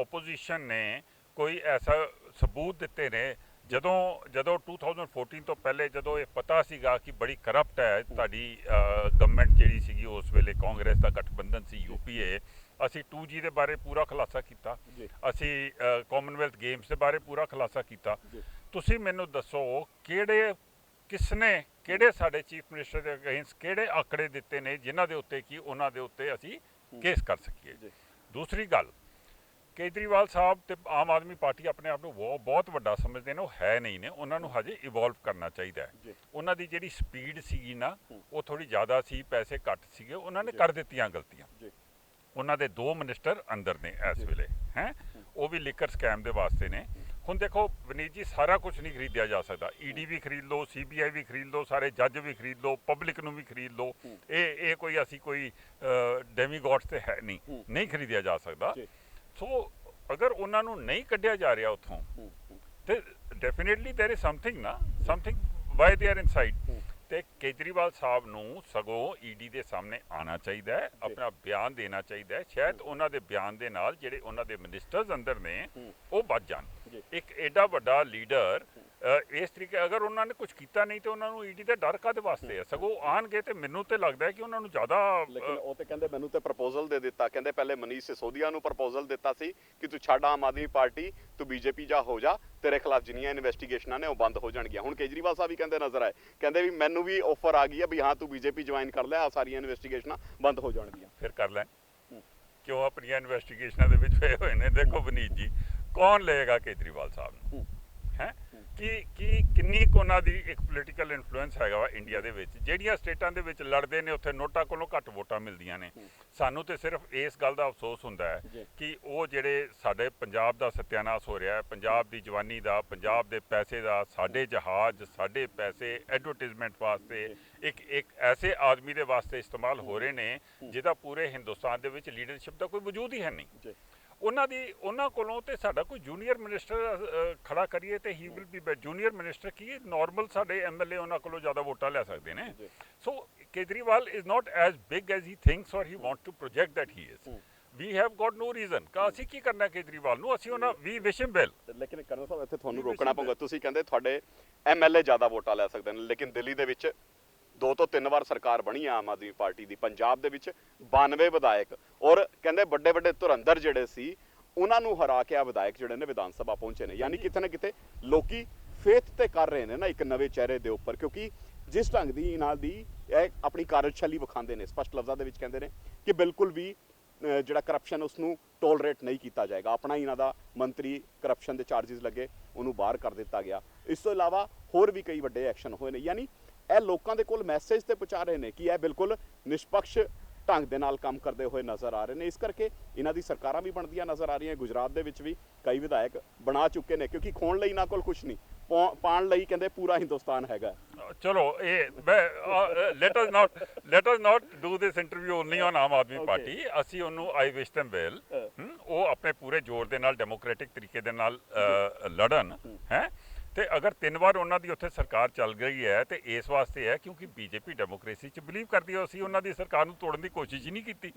ਆਪੋਜੀਸ਼ਨ ਨੇ ਕੋਈ ਐਸਾ ਸਬੂਤ ਦਿੱਤੇ ਨੇ ਜਦੋਂ ਜਦੋਂ 2014 ਤੋਂ ਪਹਿਲੇ ਜਦੋਂ ਇਹ ਪਤਾ ਸੀਗਾ ਕਿ ਬੜੀ ਕਰਪਟ ਹੈ ਤੁਹਾਡੀ ਗਵਰਨਮੈਂਟ ਜਿਹੜੀ ਸੀਗੀ ਉਸ ਵੇਲੇ ਕਾਂਗਰਸ ਦਾ ਗਠਬੰਧਨ ਸੀ ਯੂਪੀਏ ਅਸੀਂ 2G ਦੇ ਬਾਰੇ ਪੂਰਾ ਖੁਲਾਸਾ ਕੀਤਾ ਜੀ। ਅਸੀਂ ਕਾਮਨਵੈਲਥ ਗੇਮਸ ਦੇ ਬਾਰੇ ਪੂਰਾ ਖੁਲਾਸਾ ਕੀਤਾ ਜੀ। ਤੁਸੀਂ ਮੈਨੂੰ ਦੱਸੋ ਕਿਹੜੇ ਕਿਸਨੇ ਕਿਹੜੇ ਸਾਡੇ ਚੀਫ ਮਿਨਿਸਟਰ ਦੇ ਅਗੇਂਸਟ ਕਿਹੜੇ ਆંકੜੇ ਦਿੱਤੇ ਨੇ ਜਿਨ੍ਹਾਂ ਦੇ ਉੱਤੇ ਕੀ ਉਹਨਾਂ ਦੇ ਉੱਤੇ ਅਸੀਂ ਕੇਸ ਕਰ ਸਕੀਏ। ਦੂਸਰੀ ਗੱਲ ਕੇਜਰੀਵਾਲ ਸਾਹਿਬ ਤੇ ਆਮ ਆਦਮੀ ਪਾਰਟੀ ਆਪਣੇ ਆਪ ਨੂੰ ਬਹੁਤ ਵੱਡਾ ਸਮਝਦੇ ਨੇ ਉਹ ਹੈ ਨਹੀਂ ਨੇ ਉਹਨਾਂ ਨੂੰ ਹਜੇ ਇਵੋਲਵ ਕਰਨਾ ਚਾਹੀਦਾ ਹੈ। ਉਹਨਾਂ ਦੀ ਜਿਹੜੀ ਸਪੀਡ ਸੀਗੀ ਨਾ। ਉਹ ਥੋੜੀ ਜ਼ਿਆਦਾ ਸੀ ਪੈਸੇ ਘੱਟ ਸੀਗੇ ਉਹਨਾਂ ਨੇ। ਕਰ ਦਿੱਤੀਆਂ ਗਲਤੀਆਂ। ਉਹਨਾਂ ਦੇ ਦੋ ਮਿਨਿਸਟਰ ਅੰਦਰ ਨੇ ਇਸ। ਵੇਲੇ ਹੈ ਉਹ ਵੀ ਲਿਕਰ ਸਕੈਮ ਦੇ ਵਾਸਤੇ ਨੇ ਹੁਣ ਦੇਖੋ ਵਿਨੀਤ ਜੀ ਸਾਰਾ ਕੁਝ ਨਹੀਂ ਖਰੀਦਿਆ ਜਾ ਸਕਦਾ ਈਡੀ ਵੀ ਖਰੀਦ ਲਓ ਸੀਬੀਆਈ ਵੀ ਖਰੀਦ ਲਓ ਸਾਰੇ ਜੱਜ ਵੀ ਖਰੀਦ ਲਓ ਪਬਲਿਕ ਨੂੰ ਵੀ ਖਰੀਦ ਲਓ ਹੂੰ। ਇਹ ਇਹ ਕੋਈ ਅਸੀਂ ਕੋਈ ਡੈਮੀਗੋਡਸ ਤੇ ਹੈ ਨਹੀਂ ਹੂੰ। ਨਹੀਂ ਖਰੀਦਿਆ ਜਾ ਸਕਦਾ ਜੀ। ਸੋ ਅਗਰ ਉਹਨਾਂ ਨੂੰ ਨਹੀਂ ਕੱਢਿਆ ਜਾ ਰਿਹਾ ਉੱਥੋਂ ਹੂੰ, ਹੂੰ, ਤੇ ਡੈਫੀਨਿਟਲੀ देयर इज ਸਮਥਿੰਗ ਨਾ something why they are inside hmm. ਤੇ ਕੇਜਰੀਵਾਲ ਸਾਹਿਬ ਨੂੰ ਸਗੋਂ ਈਡੀ ਦੇ ਸਾਹਮਣੇ ਆਣਾ ਚਾਹੀਦਾ ਹੈ ਆਪਣਾ ਬਿਆਨ ਦੇਣਾ ਚਾਹੀਦਾ ਹੈ। ਸ਼ਾਇਦ ਉਹਨਾਂ ਦੇ ਬਿਆਨ ਦੇ ਨਾਲ ਜਿਹੜੇ ਉਹਨਾਂ ਦੇ ਮਿਨਿਸਟਰਸ ਅੰਦਰ ਨੇ। ਉਹ ਬਚ ਜਾਣ। ਇੱਕ ਐਡਾ ਵੱਡਾ ਲੀਡਰ ਇਸ ਤਰੀਕੇ ਅਗਰ ਉਹਨਾਂ ਨੇ ਕੁਝ ਕੀਤਾ ਨਹੀਂ ਤੇ ਉਹਨਾਂ ਨੂੰ ਈਡੀ ਦਾ ਡਰ ਕਾਦੇ ਵਾਸਤੇ ਹੈ ਸਗੋਂ ਆਣਗੇ ਤੇ ਮੈਨੂੰ ਤੇ ਲੱਗਦਾ ਹੈ ਕਿ ਉਹਨਾਂ ਨੂੰ ਜ਼ਿਆਦਾ ਲੇਕਿਨ ਉਹ ਤੇ ਕਹਿੰਦੇ ਮੈਨੂੰ ਤੇ ਪ੍ਰਪੋਜ਼ਲ ਦੇ ਦਿੱਤਾ। ਕਹਿੰਦੇ ਪਹਿਲੇ ਮਨੀਸ਼ ਸਿਸੋਦੀਆ ਨੂੰ ਪ੍ਰਪੋਜ਼ਲ ਦਿੱਤਾ ਸੀ ਕਿ ਤੂੰ ਛੱਡ ਆਮ ਆਦਮੀ ਪਾਰਟੀ ਤੂੰ ਬੀਜੇਪੀ ਜਾ ਹੋ ਜਾ ਤੇਰੇ ਖਿਲਾਫ ਜਿੰਨੀਆਂ ਇਨਵੈਸਟੀਗੇਸ਼ਨਾਂ ਨੇ ਉਹ ਬੰਦ ਹੋ ਜਾਣਗੀਆਂ। ਹੁਣ ਕੇਜਰੀਵਾਲ ਸਾਹਿਬ ਵੀ ਕਹਿੰਦੇ ਨਜ਼ਰ ਆਏ। ਕਹਿੰਦੇ ਵੀ ਮੈਨੂੰ ਵੀ ਆਫਰ ਆ ਗਈ ਹੈ ਵੀ ਹਾਂ ਤੂੰ ਬੀਜੇਪੀ ਜੁਆਇਨ ਕਰ ਲੈ ਆ ਸਾਰੀਆਂ ਇਨਵੈਸਟੀਗੇਸ਼ਨਾਂ ਬੰਦ ਹੋ ਜਾਣਗੀਆਂ। ਫਿਰ ਕਰ ਹੂੰ। ਕਿਉਂ ਆਪਣੀਆਂ ਇਨਵੈਸਟੀਗੇਸ਼ਨਾਂ ਦੇ ਵਿੱਚ ਪਏ ਹੋਏ ਨੇ? ਦੇਖੋ ਵਨੀਤ ਜੀ ਕੌਣ ਲਏਗਾ ਕੇਜਰੀਵਾਲ ਸਾਹਿਬ ਨੂੰ? ਹੂੰ। ਕਿ ਕਿ ਕਿੰਨੀ ਕੁ ਉਹਨਾਂ ਦੀ ਇੱਕ ਪੋਲੀਟੀਕਲ ਇਨਫਲੂਐਂਸ ਹੈਗਾ ਵਾ ਇੰਡੀਆ ਦੇ ਵਿੱਚ? ਜਿਹੜੀਆਂ ਸਟੇਟਾਂ ਦੇ ਵਿੱਚ ਲੜਦੇ ਨੇ ਉੱਥੇ ਨੋਟਾ ਕੋਲੋਂ ਘੱਟ ਵੋਟਾਂ ਮਿਲਦੀਆਂ ਨੇ। ਸਾਨੂੰ ਤੇ ਸਿਰਫ ਇਸ ਗੱਲ ਦਾ ਅਫਸੋਸ ਹੁੰਦਾ। ਹੈ ਕਿ ਉਹ ਜਿਹੜੇ ਸਾਡੇ ਪੰਜਾਬ ਦਾ ਸਤਿਆਨਾਸ਼ ਹੋ ਰਿਹਾ ਹੈ ਪੰਜਾਬ ਦੀ ਜਵਾਨੀ ਦਾ ਪੰਜਾਬ ਦੇ ਪੈਸੇ ਦਾ ਸਾਡੇ ਜਹਾਜ਼ ਸਾਡੇ ਪੈਸੇ ਐਡਵਰਟਾਈਜ਼ਮੈਂਟ ਵਾਸਤੇ ਇੱਕ ਇੱਕ ਐਸੇ ਆਦਮੀ ਦੇ ਵਾਸਤੇ ਇਸਤੇਮਾਲ ਹੋ ਰਹੇ ਨੇ ਜਿਹਦਾ ਪੂਰੇ ਹਿੰਦੁਸਤਾਨ ਦੇ ਵਿੱਚ ਲੀਡਰਸ਼ਿਪ ਦਾ ਕੋਈ ਵਜੂਦ ਹੀ ਹੈ ਨਹੀਂ। ਜੀ। ਉਹਨਾਂ ਦੀ ਉਹਨਾਂ ਕੋਲੋਂ ਤੇ ਸਾਡਾ ਕੋਈ ਜੂਨੀਅਰ ਮਿਨਿਸਟਰ ਖੜਾ ਕਰੀਏ ਤੇ he will be junior minister Ki normal ਸਾਡੇ ਐਮਐਲਏ ਉਹਨਾਂ ਕੋਲੋਂ ਜ਼ਿਆਦਾ ਵੋਟਾਂ ਲੈ ਸਕਦੇ ਨੇ। So Kejriwal is not as big as he thinks or he want to project that he. Is. We have got no reason ਕਾ ਅਸੀਂ ਕੀ ਕਰਨਾ ਕੇਜਰੀਵਾਲ ਨੂੰ? ਅਸੀਂ ਉਹਨਾਂ ਵੀ ਵਿਸ਼ ਹਿਮ ਵੈਲ ਲੇਕਿਨ ਕਰਨਲ ਸਾਹਿਬ ਇੱਥੇ ਤੁਹਾਨੂੰ ਰੋਕਣਾ ਪਊਗਾ। ਤੁਸੀਂ ਕਹਿੰਦੇ ਤੁਹਾਡੇ ਐਮਐਲਏ ਜ਼ਿਆਦਾ ਵੋਟਾਂ ਲੈ ਸਕਦੇ ਨੇ ਲੇਕਿਨ ਦਿੱਲੀ ਦੇ ਵਿੱਚ ਦੋ ਤੋਂ ਤਿੰਨ ਵਾਰ ਸਰਕਾਰ ਬਣੀ ਆ ਆਮ ਆਦਮੀ ਪਾਰਟੀ ਦੀ, ਪੰਜਾਬ ਦੇ ਵਿੱਚ 92 ਵਿਧਾਇਕ ਔਰ ਕਹਿੰਦੇ ਵੱਡੇ ਵੱਡੇ ਧੁਰੰਦਰ ਜਿਹੜੇ ਸੀ, ਉਹਨਾਂ ਨੂੰ ਹਰਾ ਕੇ ਆ ਵਿਧਾਇਕ ਜਿਹੜੇ ਨੇ ਵਿਧਾਨ ਸਭਾ ਪਹੁੰਚੇ ਨੇ। ਯਾਨੀ ਕਿਤੇ ਨਾ ਕਿਤੇ ਲੋਕੀ ਫੇਥ ਤੇ ਕਰ ਰਹੇ ਨੇ ਨਾ ਇੱਕ ਨਵੇਂ ਚਿਹਰੇ ਦੇ ਉੱਪਰ, ਕਿਉਂਕਿ ਜਿਸ ਢੰਗ ਦੀ ਨਾਲ ਦੀ ਇਹ ਆਪਣੀ ਕਾਰਜਸ਼ੈਲੀ ਵਿਖਾਉਂਦੇ ਨੇ, ਸਪਸ਼ਟ ਲਫ਼ਜ਼ਾਂ ਦੇ ਵਿੱਚ ਕਹਿੰਦੇ ਨੇ ਕਿ ਬਿਲਕੁਲ ਵੀ ਜਿਹੜਾ ਕਰਪਸ਼ਨ ਉਸ ਨੂੰ ਟੋਲਰੇਟ ਨਹੀਂ ਕੀਤਾ ਜਾਏਗਾ। ਆਪਣਾ ਹੀ ਇਹਨਾਂ ਦਾ ਮੰਤਰੀ ਕਰਪਸ਼ਨ ਦੇ ਚਾਰजेस ਲੱਗੇ, ਉਹਨੂੰ ਬਾਹਰ ਕਰ ਦਿੱਤਾ ਗਿਆ। ਇਸ ਤੋਂ ਇਲਾਵਾ ਹੋਰ ਵੀ ਕਈ ਵੱਡੇ ਐਕਸ਼ਨ ਹੋਏ ਨੇ। ਯਾਨੀ ਇਹ ਲੋਕਾਂ ਦੇ ਕੋਲ ਮੈਸੇਜ ਤੇ ਪਹੁੰਚਾ ਰਹੇ ਨੇ ਕਿ ਇਹ ਬਿਲਕੁਲ ਨਿਸ਼ਪਕਸ਼ ਢੰਗ ਦੇ ਨਾਲ ਕੰਮ ਕਰਦੇ ਹੋਏ ਨਜ਼ਰ ਆ ਰਹੇ ਨੇ। ਇਸ ਕਰਕੇ ਇਹਨਾਂ ਦੀ ਸਰਕਾਰਾਂ ਵੀ ਬਣਦੀਆਂ ਨਜ਼ਰ ਆ ਰਹੀਆਂ ਗੁਜਰਾਤ ਦੇ ਵਿੱਚ ਵੀ ਕਈ ਵਿਧਾਇਕ ਬਣਾ ਚੁੱਕੇ ਨੇ ਕਿਉਂਕਿ ਖੋਣ ਲਈ ਇਹਨਾਂ ਕੋਲ ਕੁਝ ਨਹੀਂ। ਪਾਣ ਲਈ ਕਹਿੰਦੇ ਪੂਰਾ ਹਿੰਦੁਸਤਾਨ ਹੈਗਾ ਚਲੋ ਇਹ let us not let us not do this interview only on Aam Aadmi. Party. ਅਸੀਂ ਉਹਨੂੰ ਆਈ ਵਿਸ਼ them ਵੈਲ. ਉਹ ਆਪਣੇ ਪੂਰੇ ਜ਼ੋਰ ਦੇ ਨਾਲ ਡੈਮੋਕ੍ਰੈਟਿਕ ਤਰੀਕੇ ਦੇ ਨਾਲ ਲੜਨ ਹੈ। ਤੇ ਅਗਰ ਤਿੰਨ ਵਾਰ ਉਹਨਾਂ ਦੀ ਉੱਥੇ ਸਰਕਾਰ ਚੱਲ ਗਈ ਹੈ ਤੇ ਇਸ ਵਾਸਤੇ ਹੈ ਕਿਉਂਕਿ ਬੀਜੇਪੀ ਡੈਮੋਕ੍ਰੇਸੀ 'ਚ ਬਿਲੀਵ ਕਰਦੀ ਹੈ ਅਸੀਂ ਉਹਨਾਂ ਦੀ ਸਰਕਾਰ ਨੂੰ ਤੋੜਨ ਦੀ ਕੋਸ਼ਿਸ਼ ਹੀ ਨਹੀਂ ਕੀਤੀ।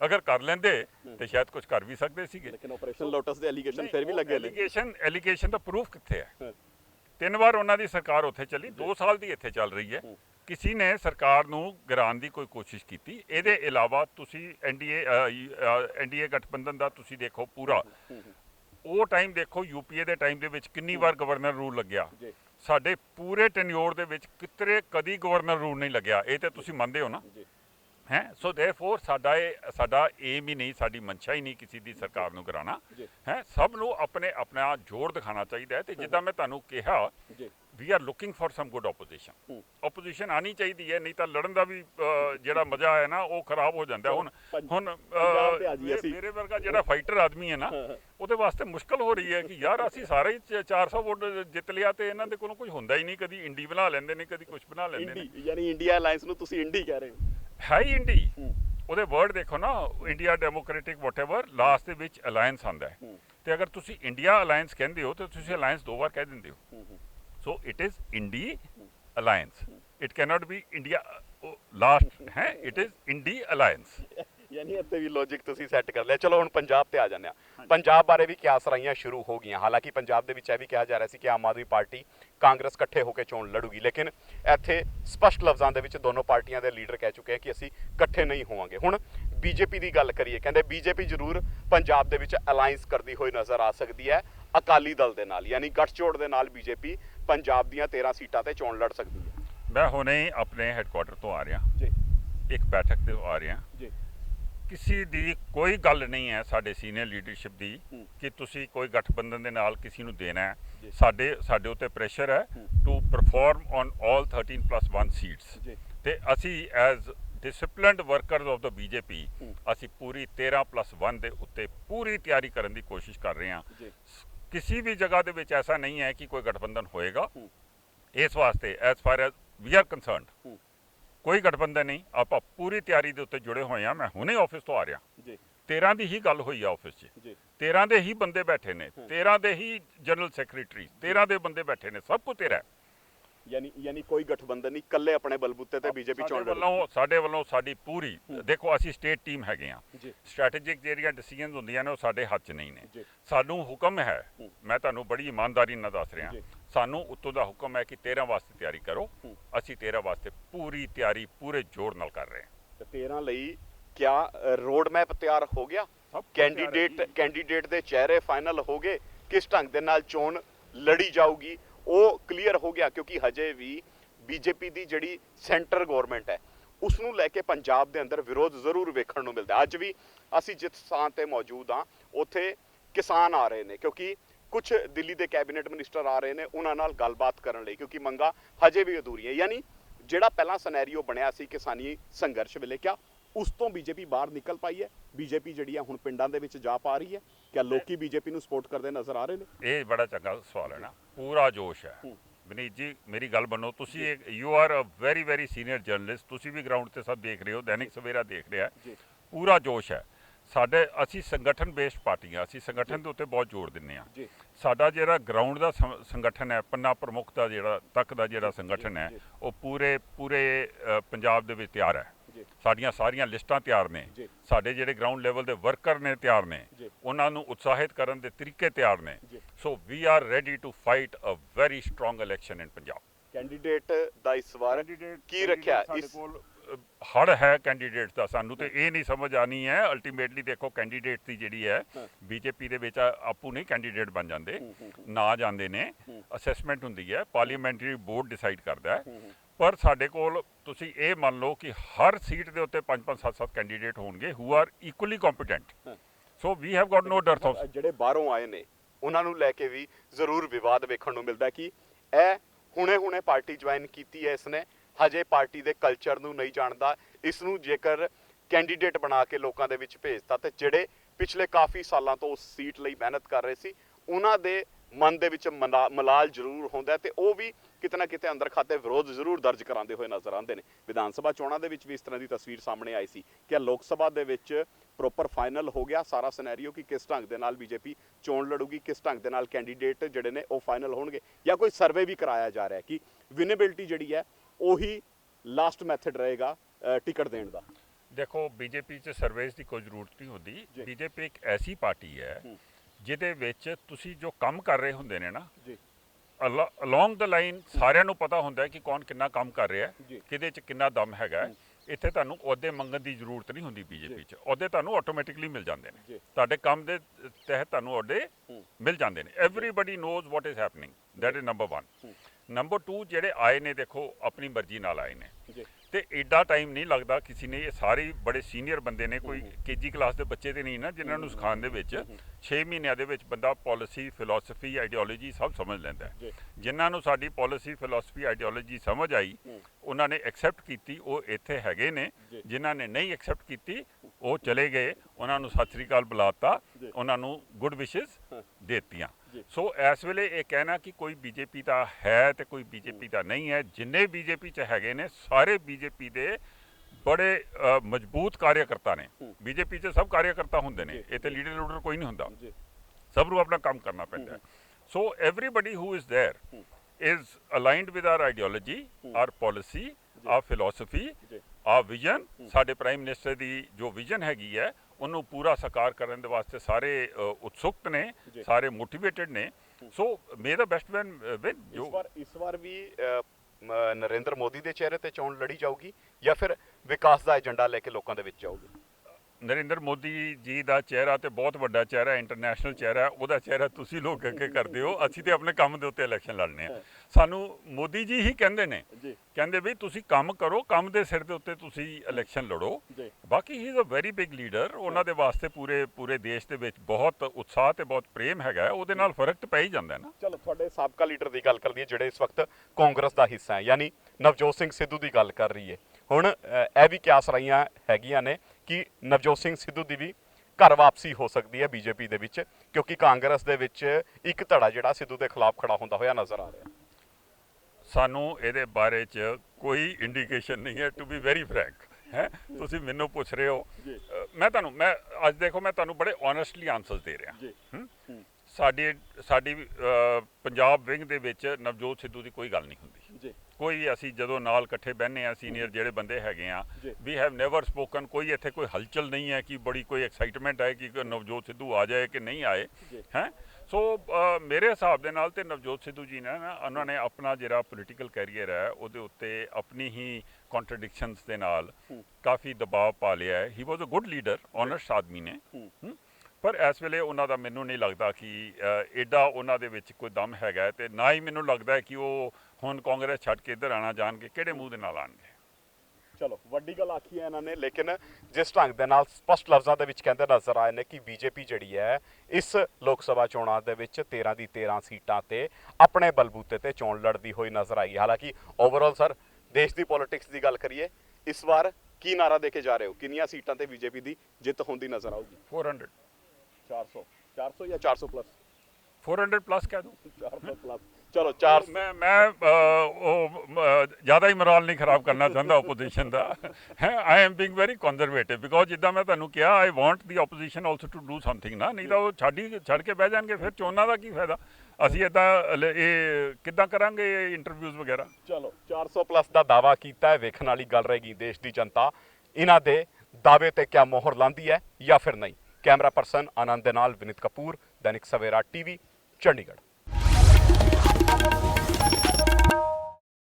ਅਗਰ ਕਰ ਲੈਂਦੇ ਤੇ ਸ਼ਾਇਦ ਕੁਝ ਕਰ ਵੀ ਸਕਦੇ ਸੀਗੇ। ਲੇਕਿਨ ਆਪਰੇਸ਼ਨ ਲੋਟਸ ਦੇ ਐਲੀਗੇਸ਼ਨ ਫਿਰ ਵੀ ਲੱਗੇ ਐਲੀਗੇਸ਼ਨ ਐਲੀਗੇਸ਼ਨ ਦਾ ਪ੍ਰੂਫ ਕਿੱਥੇ ਹੈ। ਤਿੰਨ ਵਾਰ ਉਹਨਾਂ ਦੀ ਸਰਕਾਰ ਉੱਥੇ ਚੱਲੀ 2 ਸਾਲ ਦੀ ਇੱਥੇ ਚੱਲ ਰਹੀ ਹੈ। ਹੂੰ। ਕਿਸੇ ਨੇ ਸਰਕਾਰ ਨੂੰ ਗਿਰਾਉਣ ਦੀ ਕੋਈ ਕੋਸ਼ਿਸ਼ ਕੀਤੀ। ਇਹਦੇ ਇਲਾਵਾ ਤੁਸੀਂ ਐਨਡੀਏ ਐਨਡੀਏ ਗਠਬੰਧਨ ਦਾ ਤੁਸੀਂ ਦੇਖੋ ਪੂਰਾ। ਉਹ ਟਾਈਮ ਦੇਖੋ ਯੂਪੀਏ ਦੇ ਟਾਈਮ ਦੇ ਵਿੱਚ ਕਿੰਨੀ ਵਾਰ ਗਵਰਨਰ ਰੂਲ ਲੱਗਿਆ। ਜੀ। ਸਾਡੇ ਪੂਰੇ ਟੈਨਿਓਰ ਦੇ ਵਿੱਚ ਕਿਤਰੇ ਕਦੀ ਗਵਰਨਰ ਰੂਲ ਨਹੀਂ ਲੱਗਿਆ। ਇਹ ਤੇ ਤੁਸੀਂ ਮੰਨਦੇ ਹੋ ਨਾ? ਜੀ। ਹੈ? ਸੋ ਦੇਅਰਫੋਰ ਸਾਡਾ ਇਹ ਸਾਡਾ ਏਮ ਹੀ ਨਹੀਂ ਸਾਡੀ ਮਨਸ਼ਾ ਹੀ ਨਹੀਂ ਕਿਸੇ ਦੀ ਸਰਕਾਰ ਨੂੰ ਕਰਾਉਣਾ। ਜੀ। ਹੈ? ਸਭ ਨੂੰ ਆਪਣੇ ਆਪਣਾ ਜੋਰ ਦਿਖਾਣਾ ਚਾਹੀਦਾ ਹੈ ਤੇ ਜਿੱਦਾਂ ਮੈਂ ਤੁਹਾਨੂੰ ਕਿਹਾ ਜੀ। We are looking for some good opposition. Opposition ਆਣੀ ਚਾਹੀਦੀ ਹੈ ਨਹੀਂ ਤਾਂ ਲੜਨ ਦਾ ਵੀ ਜਿਹੜਾ ਮਜ਼ਾ ਹੈ ਨਾ ਉਹ ਖਰਾਬ ਹੋ ਜਾਂਦਾ ਹੁਣ ਹੁਣ। ਮੇਰੇ ਵਰਗਾ ਜਿਹੜਾ ਫਾਈਟਰ ਆਦਮੀ ਹੈ ਨਾ। ਉਹਦੇ ਵਾਸਤੇ ਮੁਸ਼ਕਲ ਹੋ ਰਹੀ ਹੈ ਕਿ ਯਾਰ ਅਸੀਂ ਸਾਰੇ ਹੀ ਚ- 400 ਵੋਟ ਜਿੱਤ ਲਿਆ ਤੇ ਇਹਨਾਂ ਦੇ ਕੋਲੋਂ ਕੁਝ ਹੁੰਦਾ ਹੀ ਨਹੀਂ ਕਦੀ ਇੰਡੀ ਬਣਾ ਲੈਂਦੇ ਨੇ ਕਦੀ ਕੁਝ ਬਣਾ ਲੈਂਦੇ ਨੇ ਯਾਨੀ ਇੰਡੀਆ ਅਲਾਈਅੰਸ ਨੂੰ ਤੁਸੀਂ ਇੰਡੀ ਕਹਿ ਰਹੇ ਹੋ ਹੈ ਹੀ ਇੰਡੀ। ਉਹਦੇ ਵਰਡ ਦੇਖੋ ਨਾ ਇੰਡੀਆ ਡੈਮੋਕ੍ਰੈਟਿਕ ਵਾਟਐਵਰ ਲਾਸਟ ਦੇ ਵਿੱਚ ਅਲਾਈਅੰਸ ਆਂਦਾ ਹੈ। ਤੇ ਅਗਰ ਤੁਸੀਂ ਇੰਡੀਆ ਅਲਾਈਅੰਸ ਕਹਿੰਦੇ ਹੋ ਤੇ ਤੁਸੀਂ ਅਲਾਈਅੰਸ ਦੋ ਵਾਰ ਕਹਿ ਦਿੰਦੇ ਹੂੰ। So, it is Indy Alliance. It cannot be India last ਹੈ ਇਟ ਇਜ਼ ਇੰਡੀ ਅਲਾਈਅੰਸ ਯਾਨੀ ਇੱਥੇ ਵੀ ਲੌਜੀਕ ਤੁਸੀਂ ਸੈੱਟ ਕਰ ਲਿਆ ਚਲੋ ਹੁਣ ਪੰਜਾਬ ਤੇ ਆ ਜਾਂਦੇ ਆ ਪੰਜਾਬ ਬਾਰੇ ਵੀ ਕਿਆਸ ਸਰਾਈਆਂ ਸ਼ੁਰੂ ਹੋ ਗਈਆਂ ਹਾਲਾਂਕਿ ਪੰਜਾਬ ਦੇ ਵਿੱਚ ਇਹ ਵੀ ਕਿਹਾ ਜਾ ਰਿਹਾ ਸੀ ਕਿ ਆਮ ਆਦਮੀ ਪਾਰਟੀ ਕਾਂਗਰਸ ਇਕੱਠੇ ਹੋ ਕੇ ਚੋਣ ਲੜੂਗੀ ਲੇਕਿਨ ਇੱਥੇ ਸਪਸ਼ਟ ਲਫ਼ਜ਼ਾਂ ਦੇ ਵਿੱਚ ਦੋਨੋਂ ਪਾਰਟੀਆਂ ਦੇ ਲੀਡਰ ਕਹਿ ਚੁੱਕੇ ਆ ਕਿ ਅਸੀਂ ਇਕੱਠੇ ਨਹੀਂ ਹੋਵਾਂਗੇ ਹੁਣ ਬੀਜੇਪੀ ਦੀ ਗੱਲ ਕਰੀਏ ਕਹਿੰਦੇ ਬੀਜੇਪੀ ਜ਼ਰੂਰ ਪੰਜਾਬ ਦੇ ਵਿੱਚ ਅਲਾਈਅੰਸ ਕਰਦੀ ਹੋਈ ਨਜ਼ਰ ਆ ਸਕਦੀ ਹੈ ਅਕਾਲੀ ਦਲ ਦੇ ਨਾਲ ਯਾਨੀ ਗੱਠਜੋੜ ਦੇ ਨਾਲ ਬੀਜੇਪੀ ਪੰਜਾਬ ਦੀਆਂ 13 ਸੀਟਾਂ ਤੇ ਚੋਣ ਲੜ ਸਕਦੀ ਹੈ। ਮੈਂ ਹੁਣੇ ਹੀ ਆਪਣੇ ਹੈੱਡਕੁਆਟਰ ਤੋਂ ਆ ਰਿਹਾ। ਜੀ। ਇੱਕ ਬੈਠਕ ਤੇ ਆ ਰਿਹਾ। ਜੀ। ਕਿਸੇ ਦੀ ਕੋਈ ਗੱਲ ਨਹੀਂ ਹੈ ਸਾਡੇ ਸੀਨੀਅਰ ਲੀਡਰਸ਼ਿਪ ਦੀ। ਕਿ ਤੁਸੀਂ ਕੋਈ ਗਠਬੰਧਨ ਦੇ ਨਾਲ ਕਿਸੇ ਨੂੰ ਦੇਣਾ। ਹੈ। ਸਾਡੇ ਸਾਡੇ ਉੱਤੇ ਪ੍ਰੈਸ਼ਰ ਹੈ। To perform on all 13 plus 1 seats ਜੀ। ਤੇ ਅਸੀਂ as disciplined workers of the BJP. ਅਸੀਂ ਪੂਰੀ 13 ਪਲੱਸ 1 ਦੇ ਉੱਤੇ ਪੂਰੀ ਤਿਆਰੀ ਕਰਨ ਦੀ ਕੋਸ਼ਿਸ਼ ਕਰ ਰਹੇ ਹਾਂ। ਕਿਸੇ ਵੀ ਜਗ੍ਹਾ ਦੇ ਵਿੱਚ ਐਸਾ ਨਹੀਂ ਹੈ ਕਿ ਕੋਈ ਗਠਬੰਧਨ ਹੋਏਗਾ। ਇਸ ਵਾਸਤੇ as far as we are concerned ਹੂੰ। ਕੋਈ ਗਠਬੰਧਨ ਨਹੀਂ। ਆਪਾਂ ਪੂਰੀ ਤਿਆਰੀ ਦੇ ਉੱਤੇ ਜੁੜੇ ਹੋਏ ਹਾਂ। ਮੈਂ ਹੁਣੇ ਆਫਿਸ ਤੋਂ ਆ ਰਿਹਾ। ਜੀ। 13 ਦੀ ਹੀ ਗੱਲ ਹੋਈ ਆ ਆਫਿਸ 'ਚ। ਜੀ। 13 ਦੇ ਹੀ ਬੰਦੇ ਬੈਠੇ ਨੇ। ਹੂੰ। 13 ਦੇ ਹੀ ਜਨਰਲ ਸੈਕਟਰੀ 13 ਦੇ ਬੰਦੇ ਬੈਠੇ ਨੇ। ਸਭ ਕੁਝ ਤੇਰਾ ਹੈ। ਯਾਨੀ ਯਾਨੀ ਕੋਈ ਗਠਬੰਧਨ ਨਹੀਂ ਇਕੱਲੇ ਆਪਣੇ ਬਲਬੂਤੇ ਤੇ ਬੀਜੇਪੀ ਚੋਣ ਸਾਡੇ ਵੱਲੋਂ ਸਾਡੇ ਵੱਲੋਂ ਸਾਡੀ ਪੂਰੀ। ਦੇਖੋ ਅਸੀਂ ਸਟੇਟ ਟੀਮ ਹੈਗੇ ਆ ਸਟ੍ਰੈਟੇਜਿਕ ਜਿਹੜੀਆਂ ਡਿਸੀਜਨਸ ਹੁੰਦੀਆਂ ਨੇ ਉਹ ਸਾਡੇ ਹੱਥ 'ਚ ਨਹੀਂ ਨੇ। ਸਾਨੂੰ ਹੁਕਮ ਹੈ। ਮੈਂ ਤੁਹਾਨੂੰ ਬੜੀ ਇਮਾਨਦਾਰੀ ਨਾਲ ਦੱਸ ਰਿਹਾ। ਸਾਨੂੰ ਉੱਤੋਂ ਦਾ ਹੁਕਮ ਹੈ ਕਿ 13 ਵਾਸਤੇ ਤਿਆਰੀ ਕਰੋ। ਅਸੀਂ 13 ਵਾਸਤੇ ਪੂਰੀ ਤਿਆਰੀ ਪੂਰੇ ਜ਼ੋਰ ਨਾਲ ਕਰ ਰਹੇ ਹਾਂ। ਤੇ 13 ਲਈ ਕਿਆ ਰੋਡ ਮੈਪ ਤਿਆਰ ਹੋ ਗਿਆ? ਕੈਂਡੀਡੇਟ। ਕੈਂਡੀਡੇਟ ਦੇ ਚਿਹਰੇ ਫਾਈਨਲ ਹੋ ਗਏ। ਕਿਸ ਢੰਗ ਦੇ ਨਾਲ ਚੋਣ ਲੜੀ ਜਾਊਗੀ? ਉਹ ਕਲੀਅਰ ਹੋ ਗਿਆ ਕਿਉਂਕਿ ਹਜੇ ਵੀ ਬੀਜੇਪੀ ਦੀ ਜਿਹੜੀ ਸੈਂਟਰ ਗਵਰਨਮੈਂਟ ਹੈ ਉਸ ਨੂੰ ਲੈ ਕੇ ਪੰਜਾਬ ਦੇ ਅੰਦਰ ਵਿਰੋਧ ਜ਼ਰੂਰ ਵੇਖਣ ਨੂੰ ਮਿਲਦਾ ਅੱਜ ਵੀ ਅਸੀਂ ਜਿਸ ਥਾਂ ਤੇ ਮੌਜੂਦ ਹਾਂ, ਉੱਥੇ ਕਿਸਾਨ ਆ ਰਹੇ ਨੇ ਕਿਉਂਕਿ ਕੁਝ ਦਿੱਲੀ ਦੇ ਕੈਬਨਿਟ ਮਿਨਿਸਟਰ ਆ ਰਹੇ ਨੇ ਉਹਨਾਂ ਨਾਲ ਗੱਲਬਾਤ ਕਰਨ ਲਈ ਕਿਉਂਕਿ ਮੰਗਾ ਹਜੇ ਵੀ ਅਧੂਰੀਆਂ ਯਾਨੀ ਜਿਹੜਾ ਪਹਿਲਾਂ ਸਿਨੈਰੀਓ ਬਣਿਆ ਸੀ ਕਿਸਾਨੀ ਸੰਘਰਸ਼ ਵੇਲੇ, ਕਿਆ ਉਸ ਤੋਂ ਬੀਜੇਪੀ ਬਾਹਰ ਨਿਕਲ ਪਾਈ ਹੈ? ਬੀਜੇਪੀ ਜਿਹੜੀ ਆ ਹੁਣ ਪਿੰਡਾਂ ਦੇ ਵਿੱਚ ਜਾ ਪਾ ਰਹੀ ਹੈ। ਕਿਆ ਲੋਕੀ ਬੀਜੇਪੀ ਨੂੰ ਸਪੋਰਟ ਕਰਦੇ ਨਜ਼ਰ ਆ ਰਹੇ ਨੇ? ਇਹ ਬੜਾ ਚੰਗਾ ਸਵਾਲ ਹੈ ਨਾ। ਪੂਰਾ ਜੋਸ਼ ਹੈ। ਵਿਨੀਤ ਜੀ ਮੇਰੀ ਗੱਲ ਮੰਨੋ ਤੁਸੀਂ ਇੱਕ you are a very very senior journalist ਤੁਸੀਂ ਵੀ ਗਰਾਊਂਡ ਤੇ ਸਭ ਦੇਖ ਰਹੇ ਹੋ ਦੈਨਿਕ ਸਵੇਰਾ ਦੇਖ ਰਿਹਾ ਪੂਰਾ ਜੋਸ਼ ਹੈ। ਸਾਡੇ ਅਸੀਂ ਸੰਗਠਨ ਬੇਸਡ ਪਾਰਟੀਆਂ ਅਸੀਂ ਸੰਗਠਨ ਦੇ ਉੱਤੇ ਬਹੁਤ ਜ਼ੋਰ ਹਾਂ। ਜੀ। ਸਾਡਾ ਜਿਹੜਾ ਗਰਾਊਂਡ ਦਾ ਸੰਗਠਨ ਹੈ ਪੰਨਾ ਪ੍ਰਮੁੱਖ ਦਾ ਜਿਹੜਾ ਤੱਕ ਦਾ ਜਿਹੜਾ ਸੰਗਠਨ ਹੈ। ਉਹ ਪੂਰੇ ਪੂਰੇ ਪੰਜਾਬ ਦੇ ਵਿੱਚ ਤਿਆਰ ਹੈ। ਸਾਡੀਆਂ ਸਾਰੀਆਂ ਲਿਸਟਾਂ ਤਿਆਰ ਨੇ ਸਾਡੇ ਜਿਹੜੇ ਗਰਾਊਂਡ ਲੈਵਲ ਦੇ ਵਰਕਰ ਨੇ ਤਿਆਰ ਨੇ ਜੀ। ਉਹਨਾਂ ਨੂੰ ਉਤਸ਼ਾਹਿਤ ਕਰਨ ਦੇ ਤਰੀਕੇ ਤਿਆਰ ਨੇ। So we are ready to fight a very strong election in Punjab candidate ਦਾ ਇਸ ਵਾਰ ਕੀ ਰੱਖਿਆ ਇਸ ਕੋਲ ਹੜ ਹੈ ਕੈਂਡੀਡੇਟ ਦਾ ਸਾਨੂੰ ਤੇ ਇਹ ਨਹੀਂ ਸਮਝ ਆਣੀ ਹੈ ਅਲਟੀਮੇਟਲੀ ਦੇਖੋ ਕੈਂਡੀਡੇਟ ਦੀ ਜਿਹੜੀ ਹੈ। ਬੀਜੇਪੀ ਦੇ ਵਿੱਚ ਆਪੂ ਨਹੀਂ ਕੈਂਡੀਡੇਟ ਬਣ ਜਾਂਦੇ। ਨਾ ਜਾਂਦੇ ਨੇ। ਅਸੈਸਮੈਂਟ ਹੁੰਦੀ ਹੈ ਪਾਰਲੀਮੈਂਟਰੀ ਬੋਰਡ ਡਿਸਾਈਡ ਕਰਦਾ ਹੂੰ। ਪਰ ਸਾਡੇ ਕੋਲ ਤੁਸੀਂ ਇਹ ਮੰਨ ਲਓ ਕਿ ਹਰ ਸੀਟ ਦੇ ਉੱਤੇ 5-5 7-7 ਕੈਂਡੀਡੇਟ ਹੋਣਗੇ who are equally competent. So we have got no dearth of ਜਿਹੜੇ ਬਾਹਰੋਂ ਆਏ ਨੇ ਉਹਨਾਂ ਨੂੰ ਲੈ ਕੇ ਵੀ ਜ਼ਰੂਰ ਵਿਵਾਦ ਵੇਖਣ ਨੂੰ ਮਿਲਦਾ ਕਿ ਇਹ ਹੁਣੇ-ਹੁਣੇ ਪਾਰਟੀ ਜੁਆਇਨ ਕੀਤੀ ਹੈ ਇਸਨੇ ਹਜੇ ਪਾਰਟੀ ਦੇ ਕਲਚਰ ਨੂੰ ਨਹੀਂ ਜਾਣਦਾ ਇਸ ਨੂੰ ਜੇਕਰ ਕੈਂਡੀਡੇਟ ਬਣਾ ਕੇ ਲੋਕਾਂ ਦੇ ਵਿੱਚ ਭੇਜਤਾ ਤੇ ਜਿਹੜੇ ਪਿਛਲੇ ਕਾਫੀ ਸਾਲਾਂ ਤੋਂ ਉਸ ਸੀਟ ਲਈ ਮਿਹਨਤ ਕਰ ਰਹੇ ਸੀ ਉਹਨਾਂ ਦੇ ਮਨ ਦੇ ਵਿੱਚ ਮਲਾਲ ਜ਼ਰੂਰ ਹੁੰਦਾ ਤੇ ਉਹ ਵੀ ਕਿਤੇ ਨਾ ਕਿਤੇ ਅੰਦਰ ਖਾਤੇ ਵਿਰੋਧ ਜ਼ਰੂਰ ਦਰਜ ਕਰਾਉਂਦੇ ਹੋਏ ਨਜ਼ਰ ਆਉਂਦੇ ਨੇ ਵਿਧਾਨ ਸਭਾ ਚੋਣਾਂ ਦੇ ਵਿੱਚ ਵੀ ਇਸ ਤਰ੍ਹਾਂ ਦੀ ਤਸਵੀਰ ਸਾਹਮਣੇ ਆਈ ਸੀ ਕਿ ਲੋਕ ਸਭਾ ਦੇ ਵਿੱਚ ਪ੍ਰੋਪਰ ਫਾਈਨਲ ਹੋ ਗਿਆ ਸਾਰਾ ਸਿਨੈਰੀਓ ਕਿ ਕਿਸ ਢੰਗ ਦੇ ਨਾਲ ਬੀਜੇਪੀ ਚੋਣ ਲੜੂਗੀ ਕਿਸ ਢੰਗ ਦੇ ਨਾਲ ਕੈਂਡੀਡੇਟ ਜਿਹੜੇ ਨੇ ਉਹ ਫਾਈਨਲ ਹੋਣਗੇ ਜਾਂ ਕੋਈ ਸਰਵੇ ਵੀ ਕਰਾਇਆ ਜਾ ਰਿਹਾ ਕਿ ਵਿਨੇਬਿਲਟੀ ਜਿਹੜੀ ਹੈ ਉਹੀ ਲਾਸਟ ਮੈਥਡ ਰਹੇਗਾ ਟਿਕਟ ਦੇਣ ਦਾ ਦੇਖੋ ਬੀਜੇਪੀ 'ਚ ਸਰਵੇਸ ਦੀ ਕੋਈ ਜ਼ਰੂਰਤ ਨਹੀਂ ਹੁੰਦੀ ਜੀ। ਬੀਜੇਪੀ ਇੱਕ ਐਸੀ ਪਾਰਟੀ ਹੂੰ। ਜਿਹਦੇ ਵਿੱਚ ਤੁਸੀਂ ਜੋ ਕੰਮ ਕਰ ਰਹੇ ਹੁੰਦੇ ਨੇ ਨਾ ਜੀ। ਅਲੋਂਗ ਦਾ ਲਾਈਨ ਸਾਰਿਆਂ ਨੂੰ ਪਤਾ ਹੁੰਦਾ ਹੈ ਕਿ ਕੌਣ ਕਿੰਨਾ ਕੰਮ ਕਰ ਰਿਹਾ ਹੈ ਕਿਹਦੇ 'ਚ ਕਿੰਨਾ ਦਮ ਹੈਗਾ ਹੈ। ਇੱਥੇ ਤੁਹਾਨੂੰ ਅਹੁਦੇ ਮੰਗਣ ਦੀ ਜ਼ਰੂਰਤ ਨਹੀਂ ਹੁੰਦੀ ਬੀਜੇਪੀ 'ਚ। ਅਹੁਦੇ ਤੁਹਾਨੂੰ ਆਟੋਮੈਟਿਕਲੀ ਮਿਲ ਜਾਂਦੇ ਨੇ। ਜੀ। ਤੁਹਾਡੇ ਕੰਮ ਦੇ ਤਹਿਤ ਤੁਹਾਨੂੰ ਅਹੁਦੇ। ਮਿਲ ਜਾਂਦੇ ਨੇ। Everybody knows what is happening that is number 1 ਹੂੰ। ਨੰਬਰ 2 ਜਿਹੜੇ ਆਏ ਨੇ ਦੇਖੋ ਆਪਣੀ ਮਰਜ਼ੀ ਨਾਲ ਆਏ ਨੇ ਤੇ ਐਡਾ ਟਾਈਮ ਨਹੀਂ ਲੱਗਦਾ ਕਿਸੇ ਨੇ ਇਹ ਸਾਰੇ ਬੜੇ ਸੀਨੀਅਰ ਬੰਦੇ ਨੇ ਕੋਈ। ਕੇਜੀ ਕਲਾਸ ਦੇ ਬੱਚੇ ਤੇ ਨਹੀਂ ਨਾ ਜਿਨ੍ਹਾਂ ਨੂੰ। ਸਿਖਾਉਣ ਦੇ ਵਿੱਚ ਹੂੰ। 6 ਮਹੀਨਿਆਂ ਦੇ ਵਿੱਚ ਬੰਦਾ ਪਾਲਿਸੀ ਫਿਲਾਸਫੀ ਆਈਡੀਓਲੋਜੀ ਸਭ ਸਮਝ ਲੈਂਦਾ ਜਿਨ੍ਹਾਂ ਨੂੰ ਸਾਡੀ ਪਾਲਿਸੀ ਫਿਲਾਸਫੀ ਆਈਡੀਓਲੋਜੀ ਸਮਝ ਆਈ। ਉਹਨਾਂ ਨੇ ਐਕਸੈਪਟ ਕੀਤੀ ਉਹ ਇੱਥੇ ਹੈਗੇ ਨੇ। ਜਿਨ੍ਹਾਂ ਨੇ ਨਹੀਂ ਐਕਸੈਪਟ ਕੀਤੀ ਉਹ ਚਲੇ ਗਏ ਉਹਨਾਂ ਨੂੰ ਸਤਿ ਸ੍ਰੀ ਅਕਾਲ ਬੁਲਾਤਾ। ਉਹਨਾਂ ਨੂੰ ਗੁੱਡ ਵਿਸ਼ੇਸ। ਦੇਤੀਆਂ। ਸੋ ਇਸ ਵੇਲੇ ਇਹ ਕਹਿਣਾ ਕਿ ਕੋਈ ਬੀਜੇਪੀ ਦਾ ਹੈ ਤੇ ਕੋਈ ਬੀਜੇਪੀ ਦਾ ਨਹੀਂ ਹੈ ਜਿੰਨੇ ਬੀਜੇਪੀ ਚ ਹੈਗੇ ਨੇ ਸਾਰੇ ਬੀਜੇਪੀ ਦੇ ਬੜੇ ਅ, ਮਜ਼ਬੂਤ ਕਾਰਿਆਕਰਤਾ ਨੇ ਹੂੰ। ਬੀਜੇਪੀ ਚ ਸਭ ਕਾਰਿਆਕਰਤਾ ਹੁੰਦੇ ਨੇ ਜੀ। ਇੱਥੇ ਲੀਡਰ ਲੂਡਰ ਕੋਈ ਨਹੀਂ ਹੁੰਦਾ ਜੀ ਸਭ ਨੂੰ ਆਪਣਾ ਕੰਮ ਕਰਨਾ ਪੈਂਦਾ ਹੈ so everybody who is there hmm. is aligned with our ideology hmm. our policy ਆ ਫਿਲਾਸਫੀ ਜੀ। ਆ ਵਿਜ਼ਨ ਸਾਡੇ ਪ੍ਰਾਈਮ ਮਿਨਿਸਟਰ ਦੀ ਜੋ ਵਿਜ਼ਨ ਹੈਗੀ ਹੈ ਉਹਨੂੰ ਪੂਰਾ ਸਾਕਾਰ ਕਰਨ ਦੇ ਵਾਸਤੇ ਸਾਰੇ ਅ, ਉਤਸੁਕ ਨੇ। ਸਾਰੇ ਮੋਟੀਵੇਟਿਡ ਨੇ। ਸੋ ਮੇ ਦਾ ਬੈਸਟ ਮੈਨ ਵਿਨ ਇਸ ਜੋ ਵਾਰ ਇਸ ਵਾਰ ਵੀ ਨਰਿੰਦਰ ਮੋਦੀ ਦੇ ਚਿਹਰੇ ਤੇ ਚੋਣ ਲੜੀ ਜਾਊਗੀ ਜਾਂ ਫਿਰ ਵਿਕਾਸ ਦਾ ਏਜੰਡਾ ਲੈ ਕੇ ਲੋਕਾਂ ਦੇ ਵਿੱਚ ਜਾਊਗੀ? ਨਰਿੰਦਰ ਮੋਦੀ ਜੀ ਦਾ ਚਿਹਰਾ ਤੇ ਬਹੁਤ ਵੱਡਾ ਚਿਹਰਾ ਇੰਟਰਨੈਸ਼ਨਲ ਚਿਹਰਾ ਹੈ। ਉਹਦਾ ਚਿਹਰਾ ਤੁਸੀਂ ਲੋਕ ਅੱਗੇ ਕਰਦੇ ਹੋ। ਅਸੀਂ ਤੇ ਆਪਣੇ ਕੰਮ ਦੇ ਉੱਤੇ ਇਲੈਕਸ਼ਨ ਲੜਨੇ ਆ। ਸਾਨੂੰ ਮੋਦੀ ਜੀ ਹੀ ਕਹਿੰਦੇ ਨੇ। ਜੀ। ਕਹਿੰਦੇ ਵੀ ਤੁਸੀਂ ਕੰਮ ਕਰੋ ਕੰਮ ਦੇ ਸਿਰ ਦੇ ਉੱਤੇ ਤੁਸੀਂ ਇਲੈਕਸ਼ਨ ਲੜੋ। ਬਾਕੀ he is a very big leader ਉਹਨਾਂ ਦੇ ਵਾਸਤੇ ਪੂਰੇ ਪੂਰੇ ਦੇਸ਼ ਦੇ ਵਿੱਚ ਬਹੁਤ ਉਤਸ਼ਾਹ ਤੇ ਬਹੁਤ ਪ੍ਰੇਮ ਹੈਗਾ। ਹੈ। ਉਹਦੇ ਨਾਲ ਫ਼ਰਕ ਤਾਂ ਪੈ ਹੀ ਜਾਂਦਾ ਹੈ ਨਾ। ਚਲੋ ਤੁਹਾਡੇ ਸਾਬਕਾ ਲੀਡਰ ਦੀ ਗੱਲ ਕਰ ਲਈਏ ਜਿਹੜੇ ਇਸ ਵਕਤ ਕਾਂਗਰਸ ਦਾ ਹਿੱਸਾ ਹੈ। ਯਾਨੀ ਨਵਜੋਤ ਸਿੰਘ ਸਿੱਧੂ ਦੀ ਗੱਲ ਕਰ ਰਹੀ ਹੈ ਹੁਣ ਇਹ ਵੀ ਕਿਆਸ ਰਹੀਆਂ ਹੈਗੀਆਂ ਨੇ ਕਿ ਨਵਜੋਤ ਸਿੰਘ ਸਿੱਧੂ ਦੀ ਵੀ ਘਰ ਵਾਪਸੀ ਹੋ ਸਕਦੀ ਹੈ ਬੀਜੇਪੀ ਦੇ ਵਿੱਚ ਕਿਉਂਕਿ ਕਾਂਗਰਸ ਦੇ ਵਿੱਚ ਇੱਕ ਧੜਾ ਜਿਹੜਾ ਸਿੱਧੂ ਦੇ ਖਿਲਾਫ ਖੜਾ ਹੁੰਦਾ ਹੋਇਆ ਨਜ਼ਰ ਆ ਰਿਹਾ। ਸਾਨੂੰ ਇਹਦੇ ਬਾਰੇ ਚ ਕੋਈ ਇੰਡੀਕੇਸ਼ਨ ਨਹੀਂ ਹੈ ਟੂ ਬੀ ਵੈਰੀ ਫਰੈਂਕ ਹੈ? ਤੁਸੀਂ ਮੈਨੂੰ ਪੁੱਛ ਰਹੇ ਹੋ। ਮੈਂ ਤੁਹਾਨੂੰ ਮੈਂ ਅੱਜ ਦੇਖੋ ਮੈਂ ਤੁਹਾਨੂੰ ਬੜੇ ਓਨੈਸਟਲੀ ਆਨਸਰਸ ਦੇ ਰਿਹਾ। ਸਾਡੀ ਸਾਡੀ ਪੰਜਾਬ ਵਿੰਗ ਦੇ ਵਿੱਚ ਨਵਜੋਤ ਸਿੱਧੂ ਦੀ ਕੋਈ ਗੱਲ ਨਹੀਂ ਹੁੰਦੀ। ਕੋਈ ਵੀ ਅਸੀਂ ਜਦੋਂ ਨਾਲ ਇਕੱਠੇ ਬਹਿੰਦੇ ਆ ਸੀਨੀਅਰ ਜਿਹੜੇ ਬੰਦੇ ਹੈਗੇ ਆ। ਵੀ ਹੈਵ ਨੈਵਰ ਸਪੋਕਨ ਕੋਈ ਇੱਥੇ ਕੋਈ ਹਲਚਲ ਨਹੀਂ ਹੈ ਕਿ ਬੜੀ ਕੋਈ ਐਕਸਾਈਟਮੈਂਟ ਹੈ ਕਿ ਨਵਜੋਤ ਸਿੱਧੂ ਆ ਜਾਏ ਕਿ ਨਹੀਂ ਆਏ। ਹੈ ਸੋ ਮੇਰੇ ਹਿਸਾਬ ਦੇ ਨਾਲ ਤੇ ਨਵਜੋਤ ਸਿੱਧੂ ਜੀ ਨੇ ਨਾ ਉਹਨਾਂ ਨੇ ਆਪਣਾ ਜਿਹੜਾ ਪੋਲੀਟੀਕਲ ਕੈਰੀਅਰ ਹੈ ਉਹਦੇ ਉੱਤੇ ਆਪਣੀ ਹੀ ਕੰਟਰਡਿਕਸ਼ਨਸ ਦੇ ਨਾਲ। ਕਾਫੀ ਦਬਾਅ ਪਾ ਲਿਆ ਹੈ he was a good leader honest ਆਦਮੀ ਨੇ। ਪਰ ਇਸ ਵੇਲੇ ਉਹਨਾਂ ਦਾ ਮੈਨੂੰ ਨਹੀਂ ਲੱਗਦਾ ਕਿ ਐਡਾ ਉਹਨਾਂ ਦੇ ਵਿੱਚ ਕੋਈ ਦਮ ਹੈਗਾ ਤੇ ਨਾ ਹੀ ਮੈਨੂੰ ਲੱਗਦਾ ਕਿ ਉਹ ਹੁਣ ਕਾਂਗਰਸ ਛੱਡ ਕੇ ਇੱਧਰ ਆਣਾ ਜਾਣਗੇ ਕਿਹੜੇ ਮੂੰਹ ਦੇ ਨਾਲ ਆਣਗੇ ਚਲੋ ਵੱਡੀ ਗੱਲ ਆਖੀ ਹੈ ਇਹਨਾਂ ਨੇ ਲੇਕਿਨ ਜਿਸ ਢੰਗ ਦੇ ਨਾਲ ਸਪਸ਼ਟ ਲਫ਼ਜ਼ਾਂ ਦੇ ਵਿੱਚ ਕਹਿੰਦੇ ਨਜ਼ਰ ਆਏ ਨੇ ਕਿ ਬੀਜੇਪੀ ਜਿਹੜੀ ਹੈ ਇਸ ਲੋਕ ਸਭਾ ਚੋਣਾਂ ਦੇ ਵਿੱਚ 13 ਦੀ 13 ਸੀਟਾਂ ਤੇ ਆਪਣੇ ਬਲਬੂਤੇ ਤੇ ਚੋਣ ਲੜਦੀ ਹੋਈ ਨਜ਼ਰ ਆਈ ਹਾਲਾਂਕਿ ਓਵਰਆਲ ਸਰ ਦੇਸ਼ ਦੀ ਪੋਲਿਟਿਕਸ ਦੀ ਗੱਲ ਕਰੀਏ ਇਸ ਵਾਰ ਕੀ ਨਾਰਾ ਦੇ ਕੇ ਜਾ ਰਹੇ ਹੋ? ਕਿੰਨੀਆਂ ਸੀਟਾਂ ਤੇ ਬੀਜੇਪੀ ਦੀ ਜਿੱਤ ਹੁੰਦੀ ਨਜ਼ਰ ਆਊਗੀ? 400 400 400 ਜਾਂ 400 ਪਲੱਸ 400 ਪਲੱਸ ਕਹਿ ਦੂੰ। 400 ਪਲੱਸ ਚਲੋ 400 ਮੈਂ ਉਹ ਜ਼ਿਆਦਾ ਹੀ ਮੋਰਲ ਨਹੀਂ ਖਰਾਬ ਕਰਨਾ ਚਾਹੁੰਦਾ opposition the. I am being very conservative because ਜਿੱਦਾਂ ਮੈਂ ਤੁਹਾਨੂੰ ਕਿਹਾ I want the opposition also to do something ਨਾ ਨਹੀਂ ਤਾਂ ਉਹ ਛੱਡ ਕੇ ਬਹਿ ਜਾਣਗੇ ਫਿਰ ਚੋਣਾਂ ਦਾ ਕੀ ਫਾਇਦਾ? ਅਸੀਂ ਇਦਾਂ ਇਹ ਕਿੱਦਾਂ ਕਰਾਂਗੇ ਇੰਟਰਵਿਊਜ਼ ਵਗੈਰਾ? ਚਲੋ 400 ਪਲੱਸ ਦਾ ਦਾਵਾ ਕੀਤਾ ਹੈ ਵੇਖਣ ਵਾਲੀ ਗੱਲ ਰਹੇਗੀ ਦੇਸ਼ ਦੀ ਜਨਤਾ। ਇਹਨਾਂ ਦੇ ਦਾਅਵੇ ਤੇ ਕਿਆ ਮੋਹਰ ਲਾਂਦੀ ਹੈ ਜਾਂ ਫਿਰ ਨਹੀਂ? ਕੈਮਰਾ ਪਰਸਨ ਆਨੰਦ ਦੇ ਨਾਲ ਵਿਨਿਤ ਕਪੂਰ ਦੈਨਿਕ ਸਵੇਰਾ ਟੀਵੀ ਚੰਡੀਗੜ੍ਹ।